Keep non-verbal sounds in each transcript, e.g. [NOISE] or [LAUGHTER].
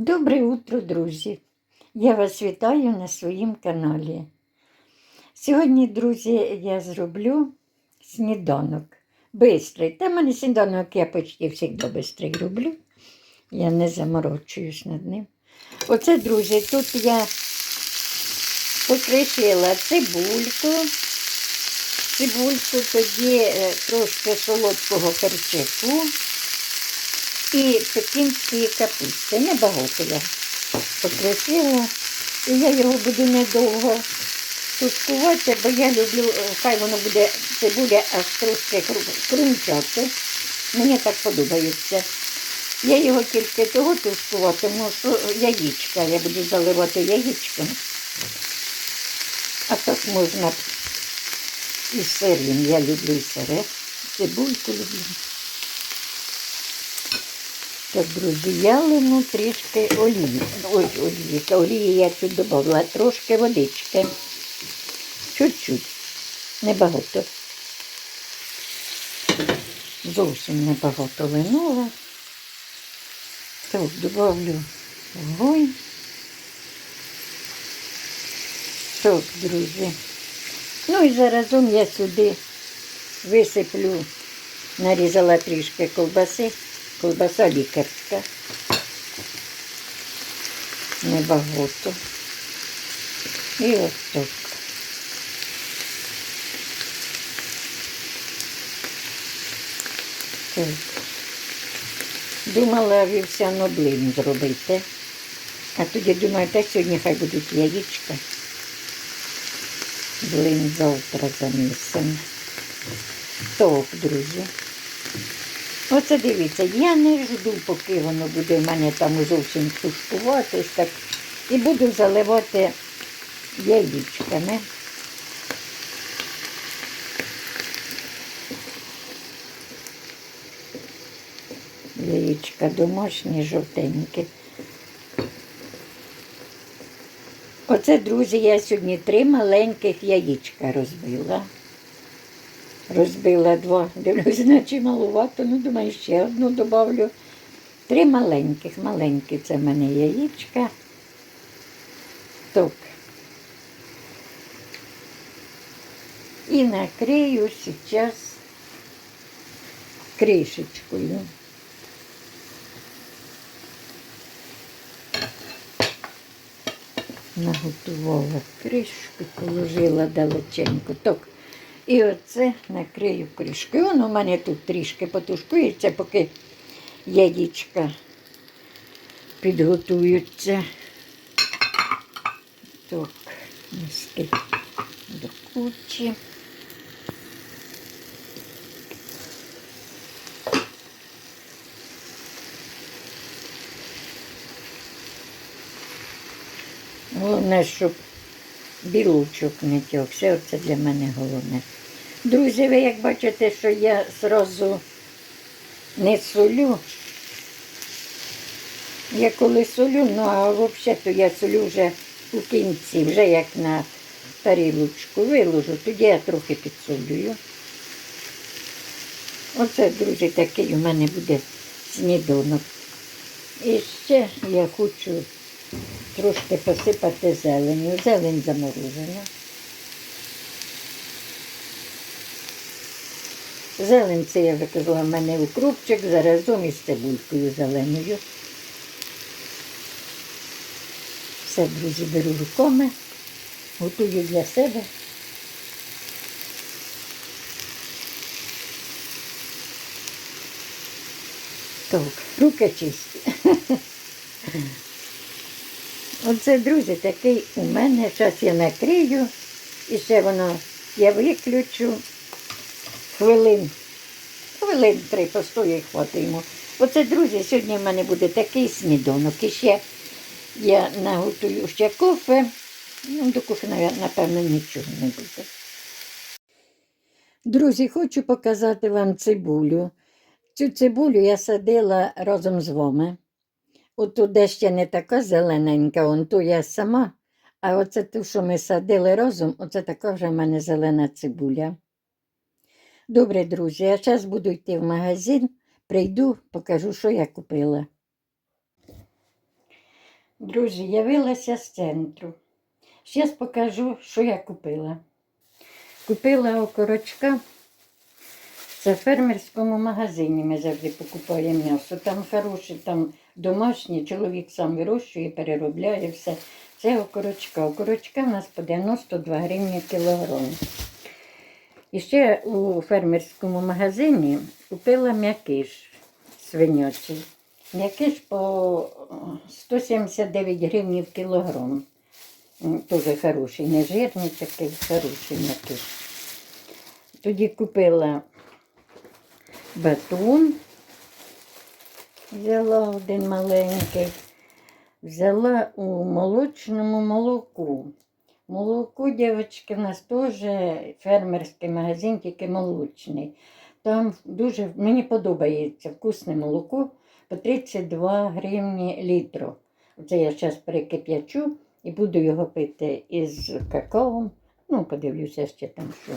Добре утро, друзі! Я вас вітаю на своїм каналі. Сьогодні, друзі, я зроблю сніданок. Бистрий. Та в мене сніданок я почти завжди бистрий роблю. Я не заморочуюсь над ним. Оце, друзі, тут я покришила цибульку. Цибульку, тоді е, трошки солодкого перчику і пекінської капусти. Небагато я покришила. І я його буду недовго тушкувати, бо я люблю, хай воно буде цибуля аж трошки кру- крунчати. Мені так подобається. Я його тільки того тушкував, тому що яєчка, я буду заливати яєчком. А так можна і сирим. Я люблю і сире. Цибульку люблю. Так, друзі, я лину трішки олії. Ой, олії, олії я тут додала, трошки водички. Чуть-чуть, небагато. Зовсім небагато линула. Так, добавлю вогонь. Так, друзі. Ну і заразом я сюди висиплю, нарізала трішки ковбаси. Колбаса лікарська. Небагато. І ось так. Так. Думала вівсяно блин зробити. А тоді думаю, та сьогодні хай будуть яєчка. Блин завтра замісимо. Так, друзі. Оце дивіться, я не жду, поки воно буде в мене там зовсім тушкуватись, так, і буду заливати яєчками. Яєчка домашні, жовтенькі. Оце, друзі, я сьогодні три маленьких яєчка розбила. Розбила два, дивлюсь, наче малувато, ну думаю, ще одну добавлю. Три маленьких, маленькі це в мене яєчка. Так. І накрию зараз кришечкою. Наготувала кришку, положила далеченько. Так. І оце накрию кришкою. Воно у мене тут трішки потушкується, поки яєчка підготуються. Так, миски до кучі. Головне, щоб білочок не тьокся. Оце для мене головне. Друзі, ви як бачите, що я зразу не солю. Я коли солю, ну а взагалі то я солю вже у кінці, вже як на тарілочку виложу, тоді я трохи підсолюю. Оце, друзі, такий у мене буде сніданок. І ще я хочу трошки посипати зеленю. Зелень заморожена. Зелень це я вже казала, в мене укропчик заразом із цибулькою зеленою. Все, друзі, беру руками, готую для себе. Так, руки чисті. [LAUGHS] Оце, друзі, такий у мене. Зараз я накрию і ще воно я виключу хвилин. Хвилин три постоє і хватимо. Оце, друзі, сьогодні в мене буде такий сніданок. І ще я наготую ще кофе. Ну, до кофе, напевно, нічого не буде. Друзі, хочу показати вам цибулю. Цю цибулю я садила разом з вами. Ото де ще не така зелененька, он ту я сама. А оце ту, що ми садили разом, оце така вже в мене зелена цибуля. Добре, друзі, я зараз буду йти в магазин, прийду, покажу, що я купила. Друзі, явилася з центру. Зараз покажу, що я купила. Купила окорочка. Це в фермерському магазині ми завжди покупаємо м'ясо. Там хороше, там домашнє, чоловік сам вирощує, переробляє все. Це окорочка. Окорочка у нас по 92 гривні кілограм. І ще у фермерському магазині купила м'якиш свинячий. М'якиш по 179 гривень в кілограм. Дуже хороший, не жирний такий, хороший м'якиш. Тоді купила батон. Взяла один маленький. Взяла у молочному молоку. Молоко, дівчатки, в нас теж фермерський магазин, тільки молочний. Там дуже мені подобається вкусне молоко по 32 гривні літру. Це я зараз перекип'ячу і буду його пити із какао. Ну, подивлюся ще там що.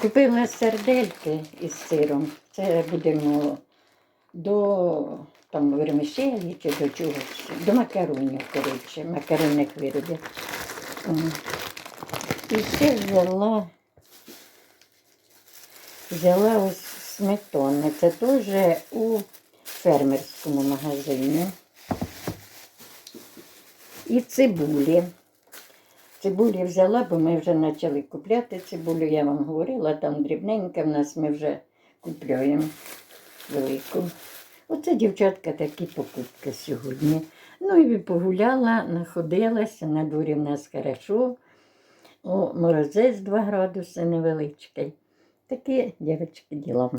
Купила сердельки із сиром. Це будемо до там вермішелі чи до чогось. До макаронів, коротше, макаронних виробів. І ще взяла, взяла ось сметани. Це теж у фермерському магазині. І цибулі. Цибулі взяла, бо ми вже почали купляти цибулю, я вам говорила, там дрібненька в нас ми вже купляємо велику. Оце, дівчатка, такі покупки сьогодні. Ну і погуляла, находилася, на дворі в нас хорошо. О, морозець 2 градуси невеличкий. Такі, дівчатки, діла.